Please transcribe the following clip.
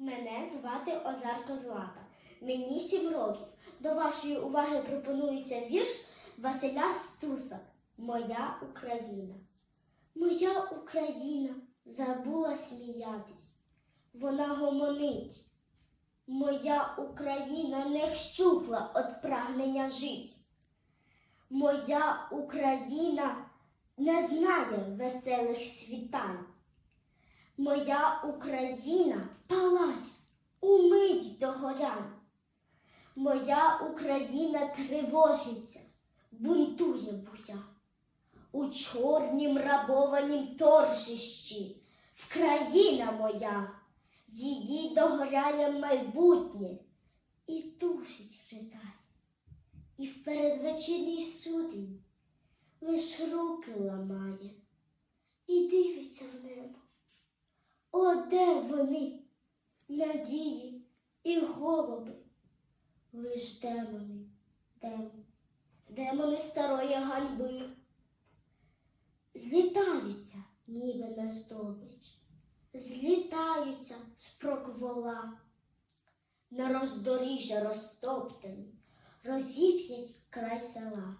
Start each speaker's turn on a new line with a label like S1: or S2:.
S1: Мене звати Озарко Злата. Мені сім років. До вашої уваги пропонується вірш Василя Стуса Моя Україна. Моя Україна забула сміятись. Вона гомонить. Моя Україна не вщухла від прагнення жить. Моя Україна не знає веселих світань. Моя Україна палає умить догорянь. Моя Україна тривожиться, бунтує буя. У чорнім рабованім торжищі Вкраїна моя, її догоряє майбутнє і тушить ридає. І в передвечірній судень лиш руки ламає і дивиться в небо. Де вони, надії і голуби, лиш демони, демони, демони старої ганьби. Злітаються, ніби на здобич, злітаються з проквола, на роздоріжжя розтоптані, розіп'ять край села.